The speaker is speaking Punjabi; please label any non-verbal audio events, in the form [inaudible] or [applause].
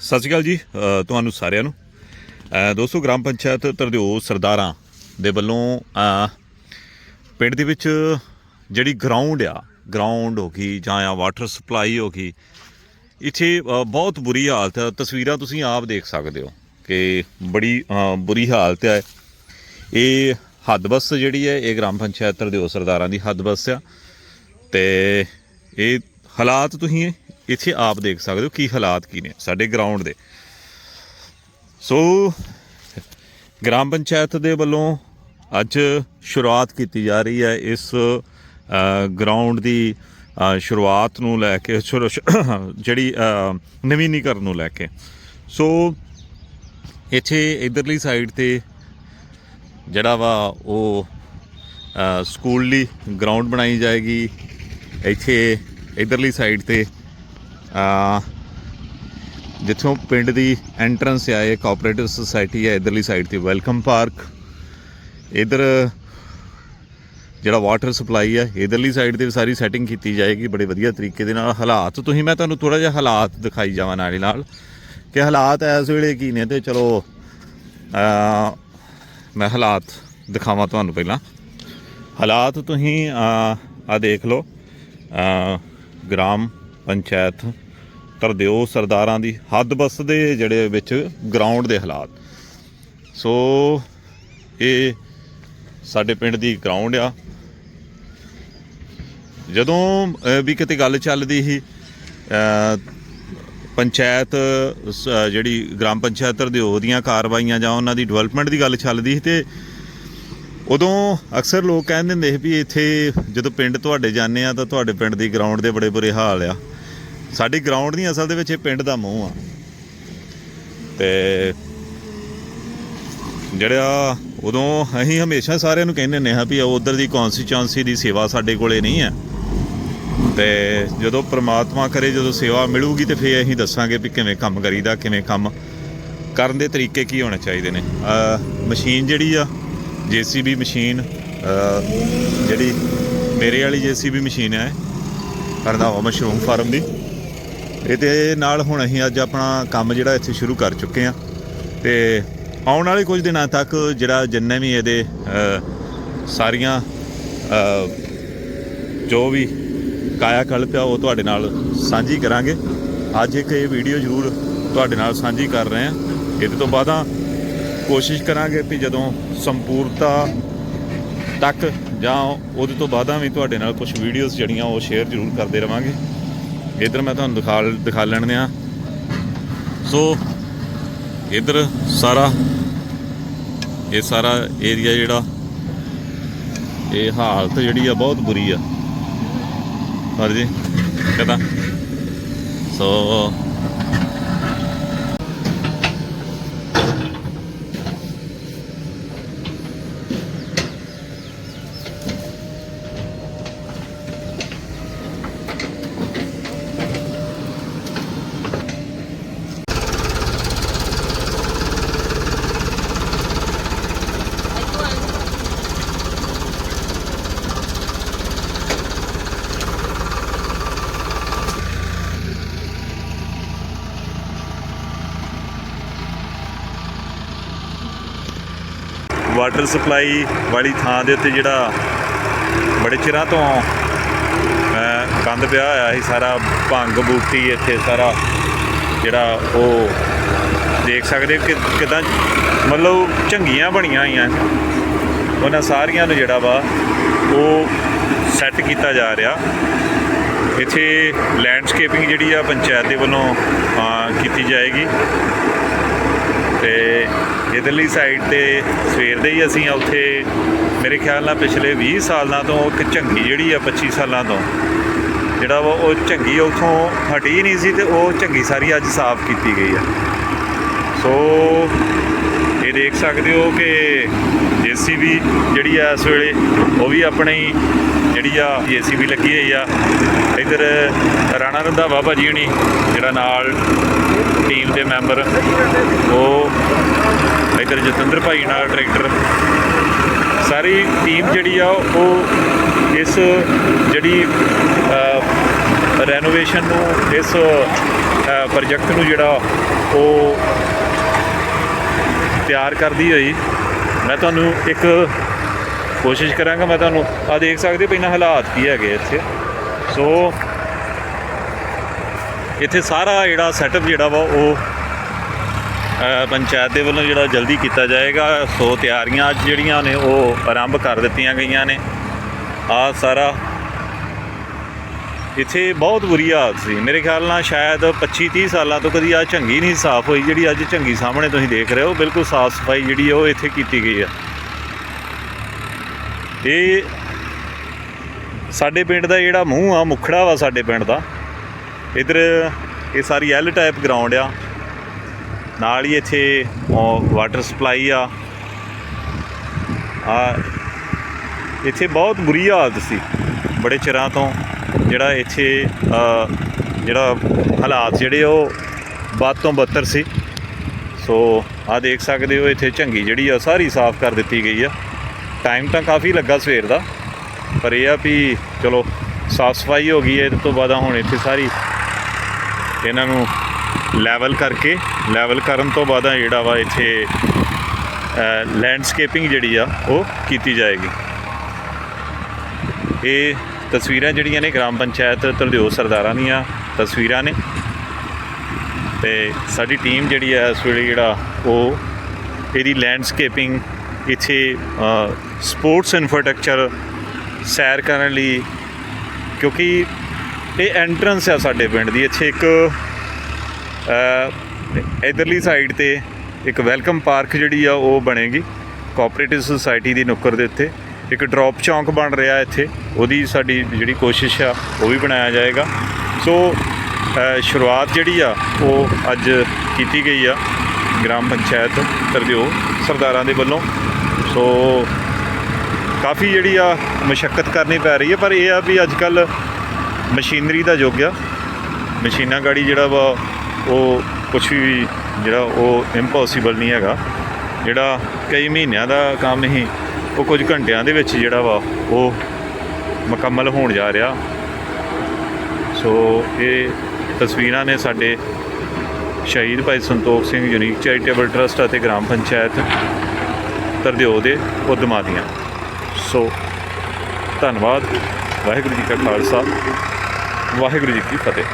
ਸਤਿ ਸ਼੍ਰੀ ਅਕਾਲ ਜੀ ਤੁਹਾਨੂੰ ਸਾਰਿਆਂ ਨੂੰ। ਦੋਸਤੋ, ਗ੍ਰਾਮ ਪੰਚਾਇਤ ਤਰਦਿਓ ਸਰਦਾਰਾਂ ਦੇ ਵੱਲੋਂ ਪਿੰਡ ਦੇ ਵਿੱਚ ਜਿਹੜੀ ਗਰਾਊਂਡ ਆ ਗਰਾਊਂਡ ਹੋ ਗਈ ਜਾਂ ਆ ਵਾਟਰ ਸਪਲਾਈ ਹੋ ਗਈ, ਇੱਥੇ ਬਹੁਤ ਬੁਰੀ ਹਾਲਤ ਹੈ ਤਸਵੀਰਾਂ ਤੁਸੀਂ ਆਪ ਦੇਖ ਸਕਦੇ ਹੋ ਕਿ ਬੜੀ ਬੁਰੀ ਹਾਲਤ ਹੈ ਇਹ ਹੱਦ ਬੱਸ ਜਿਹੜੀ ਹੈ, ਇਹ ਗ੍ਰਾਮ ਪੰਚਾਇਤ ਤਰਦਿਓ ਸਰਦਾਰਾਂ ਦੀ ਹੱਦ ਬੱਸ ਆ। ਤੇ ਇਹ ਹਾਲਾਤ ਤੁਸੀਂ ਇੱਥੇ ਆਪ ਦੇਖ ਸਕਦੇ ਹੋ ਕੀ ਹਾਲਾਤ ਕੀ ਨੇ, ਸਾਡੇ ਗਰਾਊਂਡ ਦੇ। ਸੋ ਗ੍ਰਾਮ ਪੰਚਾਇਤ ਦੇ ਵੱਲੋਂ ਅੱਜ ਸ਼ੁਰੂਆਤ ਕੀਤੀ ਜਾ ਰਹੀ ਹੈ ਇਸ ਗਰਾਊਂਡ ਦੀ ਸ਼ੁਰੂਆਤ ਨੂੰ ਲੈ ਕੇ [coughs] ਜਿਹੜੀ ਨਵੀਨੀਕਰਨ ਨੂੰ ਲੈ ਕੇ। ਸੋ ਇੱਥੇ ਇਧਰਲੀ ਸਾਈਡ ਤੇ ਜਿਹੜਾ ਵਾ ਉਹ ਸਕੂਲ ਲਈ ਗਰਾਊਂਡ ਬਣਾਈ ਜਾਏਗੀ। ਇੱਥੇ ਇਧਰਲੀ ਸਾਈਡ ਤੇ ਅ, ਜਿੱਥੋਂ ਪਿੰਡ ਦੀ ਐਂਟਰੈਂਸ ਆ ਇਹ ਕੋਆਪਰੇਟਿਵ ਸੁਸਾਇਟੀ ਹੈ ਇਧਰਲੀ ਸਾਈਡ ਤੇ ਵੈਲਕਮ ਪਾਰਕ ਇਧਰ ਜਿਹੜਾ ਵਾਟਰ ਸਪਲਾਈ ਹੈ ਇਧਰਲੀ ਸਾਈਡ ਤੇ ਵੀ ਸਾਰੀ ਸੈਟਿੰਗ ਕੀਤੀ ਜਾਏਗੀ ਬੜੇ ਵਧੀਆ ਤਰੀਕੇ ਦੇ ਨਾਲ। ਹਾਲਾਤ ਤੁਸੀਂ ਮੈਂ ਤੁਹਾਨੂੰ ਥੋੜਾ ਜਿਹਾ ਹਾਲਾਤ ਦਿਖਾਈ ਜਾਵਾਂ ਨਾਲੇ ਨਾਲ ਕਿ ਹਾਲਾਤ ਇਸ ਵੇਲੇ ਕੀ ਨੇ ਤੇ ਚਲੋ ਅ, ਮੈਂ ਹਾਲਾਤ ਦਿਖਾਵਾਂ ਤੁਹਾਨੂੰ ਪਹਿਲਾਂ। ਹਾਲਾਤ ਤੁਸੀਂ ਆ ਦੇਖ ਲਓ ਅ, ਗ੍ਰਾਮ ਪੰਚਾਇਤ ਤਰਦਿਓ ਸਰਦਾਰਾਂ ਦੀ, ਹੱਦ ਬਸ ਦੇ ਜਿਹੜੇ ਵਿੱਚ ਗਰਾਊਂਡ ਦੇ ਹਾਲਾਤ। ਸੋ ਇਹ ਸਾਡੇ ਪਿੰਡ ਦੀ ਗਰਾਊਂਡ ਆ। ਜਦੋਂ ਵੀ ਕਿਤੇ ਗੱਲ ਚੱਲਦੀ ਸੀ ਪੰਚਾਇਤ, ਸ- ਜਿਹੜੀ ਗ੍ਰਾਮ ਪੰਚਾਇਤ ਤਰਦਿਓ ਦੀਆਂ ਕਾਰਵਾਈਆਂ ਜਾਂ ਉਹਨਾਂ ਦੀ ਡਿਵੈਲਪਮੈਂਟ ਦੀ ਗੱਲ ਚੱਲਦੀ ਸੀ ਤੇ ਉਦੋਂ ਅਕਸਰ ਲੋਕ ਕਹਿੰਦੇ ਹੁੰਦੇ ਸੀ ਵੀ ਇੱਥੇ ਜਦੋਂ ਪਿੰਡ ਤੁਹਾਡੇ ਜਾਂਦੇ ਆ ਤਾਂ ਤੁਹਾਡੇ ਪਿੰਡ ਦੀ ਗਰਾਊਂਡ ਦੇ ਬੜੇ ਬੁਰੇ ਹਾਲ ਆ। ਸਾਡੀ ਗਰਾਊਂਡ ਨਹੀਂ ਅਸਲ ਦੇ ਵਿੱਚ ਇਹ ਪਿੰਡ ਦਾ ਮੂੰਹ ਆ। ਤੇ ਜਿਹੜਾ ਉਦੋਂ ਅਸੀਂ ਹਮੇਸ਼ਾ ਸਾਰਿਆਂ ਨੂੰ ਕਹਿੰਦੇ ਨੇ ਹਾਂ ਵੀ ਉਧਰ ਦੀ ਕਨਸਟੀਚੁਐਂਸੀ ਦੀ ਸੇਵਾ ਸਾਡੇ ਕੋਲੇ ਨਹੀਂ ਹੈ। ਤੇ ਜਦੋਂ ਪ੍ਰਮਾਤਮਾ ਕਰੇ, ਜਦੋਂ ਸੇਵਾ ਮਿਲੂਗੀ ਤੇ ਫੇਰ ਅਸੀਂ ਦੱਸਾਂਗੇ ਵੀ ਕਿਵੇਂ ਕੰਮ ਕਰੀਦਾ, ਕਿਵੇਂ ਕੰਮ ਕਰਨ ਦੇ ਤਰੀਕੇ ਕੀ ਹੋਣੇ ਚਾਹੀਦੇ ਨੇ। ਮਸ਼ੀਨ ਜਿਹੜੀ ਆ, ਜੀਸੀਬੀ ਮਸ਼ੀਨ ਜਿਹੜੀ ਮੇਰੇ ਵਾਲੀ ਜੀਸੀਬੀ ਮਸ਼ੀਨ ਹੈ ਕਰਦਾ ਮਸ਼ਰੂਮ ਫਾਰਮ ਦੀ। ਇਹਦੇ ਨਾਲ ਹੁਣ ਅਸੀਂ ਅੱਜ ਆਪਣਾ ਕੰਮ ਜਿਹੜਾ ਇੱਥੇ ਸ਼ੁਰੂ ਕਰ ਚੁੱਕੇ ਆ ਤੇ ਆਉਣ ਵਾਲੇ ਕੁਝ ਦਿਨਾਂ ਤੱਕ ਜਿਹੜਾ ਜਿੰਨੇ ਵੀ ਇਹਦੇ ਸਾਰੀਆਂ ਜੋ ਵੀ ਕਾਇਆ ਕਲਪ ਆ, ਉਹ ਤੁਹਾਡੇ ਨਾਲ ਸਾਂਝੀ ਕਰਾਂਗੇ। ਅੱਜ ਇੱਕ ਇਹ ਵੀਡੀਓ ਜ਼ਰੂਰ ਤੁਹਾਡੇ ਨਾਲ ਸਾਂਝੀ ਕਰ ਰਹੇ ਆ ਇਹਦੇ ਤੋਂ ਬਾਅਦਾਂ ਕੋਸ਼ਿਸ਼ ਕਰਾਂਗੇ ਵੀ ਜਦੋਂ ਸੰਪੂਰਤਾ ਤੱਕ ਜਾਂ ਉਹਦੇ ਤੋਂ ਬਾਅਦਾਂ ਵੀ ਤੁਹਾਡੇ ਨਾਲ ਕੁਝ ਵੀਡੀਓਜ਼ ਜਿਹੜੀਆਂ ਉਹ ਸ਼ੇਅਰ ਜ਼ਰੂਰ ਕਰਦੇ ਰਵਾਂਗੇ। ਇਧਰ ਮੈਂ ਤੁਹਾਨੂੰ ਦਿਖਾ ਦਿਖਾ ਲੈਣ ਆ। ਸੋ ਇਧਰ ਸਾਰਾ, ਇਹ ਸਾਰਾ ਏਰੀਆ ਜਿਹੜਾ, ਇਹ ਹਾਲਤ ਜਿਹੜੀ ਆ ਬਹੁਤ ਬੁਰੀ ਆ। ਹਾਂਜੀ ਜੀ ਸੋ ਵਾਟਰ ਸਪਲਾਈ ਵਾਲੀ ਥਾਂ ਦੇ ਉੱਤੇ ਜਿਹੜਾ ਬੜੇ ਚਿਰਾਂ ਤੋਂ ਅਹ, ਗੰਦ ਪਿਆ ਹੋਇਆ ਸੀ ਸਾਰਾ ਭੰਗ ਬੂਟੀ ਇੱਥੇ ਸਾਰਾ ਜਿਹੜਾ ਉਹ ਦੇਖ ਸਕਦੇ ਹੋ ਕਿ ਕਿਦਾਂ ਮਤਲਬ ਝੰਗੀਆਂ ਬਣੀਆਂ ਹੋਈਆਂ। ਉਹਨਾਂ ਸਾਰੀਆਂ ਨੂੰ ਜਿਹੜਾ ਵਾ ਉਹ ਸੈੱਟ ਕੀਤਾ ਜਾ ਰਿਹਾ। ਇੱਥੇ ਲੈਂਡਸਕੇਪਿੰਗ ਜਿਹੜੀ ਆ ਪੰਚਾਇਤ ਦੇ ਵੱਲੋਂ ਕੀਤੀ ਜਾਏਗੀ। ਤੇ ਇਧਰਲੀ ਸਾਈਡ ਤੇ ਸਵੇਰ ਦੇ ਹੀ ਅਸੀਂ ਉੱਥੇ, ਮੇਰੇ ਖਿਆਲ ਨਾਲ ਪਿਛਲੇ 20 ਸਾਲਾਂ ਤੋਂ ਇੱਕ ਝੰਗੀ ਜਿਹੜੀ ਆ 25 ਸਾਲਾਂ ਤੋਂ, ਜਿਹੜਾ ਵਾ ਉਹ ਝੰਗੀ ਉੱਥੋਂ ਹਟੀ ਨਹੀਂ ਸੀ ਤੇ ਉਹ ਝੰਗੀ ਸਾਰੀ ਅੱਜ ਸਾਫ਼ ਕੀਤੀ ਗਈ ਆ। ਸੋ ਇਹ ਦੇਖ ਸਕਦੇ ਹੋ ਕਿ ਜੀਸੀਬੀ ਜਿਹੜੀ ਆ ਇਸ ਵੇਲੇ, ਉਹ ਵੀ ਆਪਣੀ ਜਿਹੜੀ ਆ ਜੀਸੀਬੀ ਲੱਗੀ ਹੋਈ ਆ। ਇਧਰ ਰਾਣਾ ਰੰਧਾਵਾ ਭਾਜੀ ਹੁਣੀ, ਜਿਹੜਾ ਨਾਲ ਟੀਮ ਦੇ ਮੈਂਬਰ ਉਹ ਇਧਰ ਜਤਿੰਦਰ ਭਾਈ ਨਾਲ ਟਰੈਕਟਰ। ਸਾਰੀ ਟੀਮ ਜਿਹੜੀ ਆ, ਉਹ ਇਸ ਜਿਹੜੀ ਰੈਨੋਵੇਸ਼ਨ ਨੂੰ, ਇਸ ਪ੍ਰੋਜੈਕਟ ਨੂੰ ਜਿਹੜਾ, ਉਹ ਤਿਆਰ ਕਰਦੀ ਹੋਈ। ਮੈਂ ਤੁਹਾਨੂੰ ਇੱਕ ਕੋਸ਼ਿਸ਼ ਕਰਾਂਗਾ, ਮੈਂ ਤੁਹਾਨੂੰ ਆ ਦੇਖ ਸਕਦੇ ਪਹਿਲਾਂ ਹਾਲਾਤ ਕੀ ਹੈਗੇ ਇੱਥੇ। ਸੋ ਇੱਥੇ ਸਾਰਾ ਜਿਹੜਾ ਸੈਟਅਪ ਜਿਹੜਾ ਵਾ, ਉਹ ਪੰਚਾਇਤ ਦੇ ਵੱਲੋਂ ਜਿਹੜਾ ਜਲਦੀ ਕੀਤਾ ਜਾਏਗਾ, ਸੋ ਤਿਆਰੀਆਂ ਅੱਜ ਜਿਹੜੀਆਂ ਨੇ ਉਹ ਆਰੰਭ ਕਰ ਦਿੱਤੀਆਂ ਗਈਆਂ ਨੇ। ਆ ਸਾਰਾ ਇੱਥੇ ਬਹੁਤ ਬੁਰੀ ਹਾਲਤ ਸੀ। ਮੇਰੇ ਖਿਆਲ ਨਾਲ ਸ਼ਾਇਦ 25 30 ਸਾਲਾਂ ਤੋਂ ਕਦੀ ਆ ਝੰਗੀ ਨਹੀਂ ਸਾਫ਼ ਹੋਈ ਜਿਹੜੀ ਅੱਜ ਝੰਗੀ ਸਾਹਮਣੇ ਤੁਸੀਂ ਦੇਖ ਰਹੇ ਹੋ। ਬਿਲਕੁਲ ਸਾਫ਼ ਸਫ਼ਾਈ ਜਿਹੜੀ ਹੈ ਉਹ ਇੱਥੇ ਕੀਤੀ ਗਈ ਆ। ਇਹ ਸਾਡੇ ਪਿੰਡ ਦਾ ਜਿਹੜਾ ਮੂੰਹ ਆ, ਮੁਖੜਾ ਵਾ ਸਾਡੇ ਪਿੰਡ ਦਾ। ਇਧਰ ਇਹ ਸਾਰੀ ਐਲ ਟਾਈਪ ਗਰਾਊਂਡ ਆ। ਨਾਲ ਹੀ ਇੱਥੇ ਵਾਟਰ ਸਪਲਾਈ ਆ। ਆ, ਇੱਥੇ ਬਹੁਤ ਬੁਰੀ ਹਾਲਤ ਸੀ, ਬੜੇ ਚਿਰਾਂ ਤੋਂ। ਜਿਹੜਾ ਇੱਥੇ ਜਿਹੜਾ ਹਾਲਾਤ ਜਿਹੜੇ ਉਹ ਵੱਧ ਤੋਂ ਬੱਤਰ ਸੀ। ਸੋ ਆ ਦੇਖ ਸਕਦੇ ਹੋ, ਇੱਥੇ ਝੰਗੀ ਜਿਹੜੀ ਆ, ਸਾਰੀ ਸਾਫ਼ ਕਰ ਦਿੱਤੀ ਗਈ ਆ। ਟਾਈਮ ਤਾਂ ਕਾਫੀ ਲੱਗਾ ਸਵੇਰ ਦਾ, ਪਰ ਇਹ ਆ ਵੀ ਚਲੋ, ਸਾਫ਼ ਸਫ਼ਾਈ ਹੋ ਗਈ ਹੈ ਇਹ ਤੋਂ ਬਾਅਦ ਹੁਣ ਇੱਥੇ ਸਾਰੀ ਇਹਨਾਂ ਨੂੰ ਲੈਵਲ ਕਰਕੇ ਲੈਵਲ ਕਰਨ ਤੋਂ ਬਾਅਦ ਜਿਹੜਾ ਵਾ ਇੱਥੇ ਲੈਂਡਸਕੇਪਿੰਗ ਜਿਹੜੀ ਆ, ਉਹ ਕੀਤੀ ਜਾਏਗੀ। ਇਹ ਤਸਵੀਰਾਂ ਜਿਹੜੀਆਂ ਨੇ ਗ੍ਰਾਮ ਪੰਚਾਇਤ ਤਰਦਿਓ ਸਰਦਾਰਾਂ ਦੀਆਂ ਤਸਵੀਰਾਂ ਨੇ। ਤੇ ਸਾਡੀ ਟੀਮ ਜਿਹੜੀ ਹੈ ਇਸ ਵੇਲੇ ਜਿਹੜਾ, ਉਹ ਇਹਦੀ ਲੈਂਡਸਕੇਪਿੰਗ ਇੱਥੇ ਸਪੋਰਟਸ ਇਨਫਰਾਸਟ੍ਰਕਚਰ ਸੈਰ ਕਰਨ ਲਈ, ਕਿਉਂਕਿ ਇਹ ਐਂਟਰੈਂਸ ਆ ਸਾਡੇ ਪਿੰਡ ਦੀ। ਇੱਥੇ ਇੱਕ ਇਧਰਲੀ ਸਾਈਡ ਤੇ ਇੱਕ ਵੈਲਕਮ ਪਾਰਕ ਜਿਹੜੀ ਆ, ਉਹ ਬਣੇਗੀ ਕੋਆਪਰੇਟਿਵ ਸੁਸਾਇਟੀ ਦੀ ਨੁੱਕਰ ਦੇ ਉੱਤੇ। ਇੱਕ ਡ੍ਰੌਪ ਚੌਂਕ ਬਣ ਰਿਹਾ ਇੱਥੇ, ਉਹਦੀ ਸਾਡੀ ਜਿਹੜੀ ਕੋਸ਼ਿਸ਼ ਆ, ਉਹ ਵੀ ਬਣਾਇਆ ਜਾਏਗਾ। ਸੋ ਸ਼ੁਰੂਆਤ ਜਿਹੜੀ ਆ, ਉਹ ਅੱਜ ਕੀਤੀ ਗਈ ਆ, ਗ੍ਰਾਮ ਪੰਚਾਇਤ ਤਰਦਿਓ ਸਰਦਾਰਾਂ ਦੇ ਵੱਲੋਂ। ਸੋ ਕਾਫੀ ਜਿਹੜੀ ਆ ਮੁਸ਼ਕਲ ਕਰਨੀ ਪੈ ਰਹੀ ਹੈ ਪਰ ਇਹ ਆ ਵੀ ਅੱਜ ਕੱਲ ਮਸ਼ੀਨਰੀ ਦਾ ਯੁੱਗ ਆ। ਮਸ਼ੀਨਾਂ ਗਾੜੀ ਜਿਹੜਾ ਵਾ ਉਹ ਕੁਝ ਵੀ ਜਿਹੜਾ ਉਹ ਇੰਪੋਸੀਬਲ ਨਹੀਂ ਹੈਗਾ। ਜਿਹੜਾ ਕਈ ਮਹੀਨਿਆਂ ਦਾ ਕੰਮ ਨਹੀਂ ਉਹ ਕੁਝ ਘੰਟਿਆਂ ਦੇ ਵਿੱਚ ਜਿਹੜਾ ਵਾ, ਉਹ ਮੁਕੰਮਲ ਹੋਣ ਜਾ ਰਿਹਾ। ਸੋ ਇਹ ਤਸਵੀਰਾਂ ਨੇ ਸਾਡੇ ਸ਼ਹੀਦ Bhai Santokh Singh unique charitable trust ਅਤੇ ਗ੍ਰਾਮ ਪੰਚਾਇਤ ਤਰਦਿਓ ਦੇ ਉਦਮਾਂ ਦੀਆਂ। ਸੋ ਧੰਨਵਾਦ, ਵਾਹਿਗੁਰੂ ਜੀ ਕਾ ਖਾਲਸਾ, ਵਾਹਿਗੁਰੂ ਜੀ ਕੀ ਫਤਿਹ।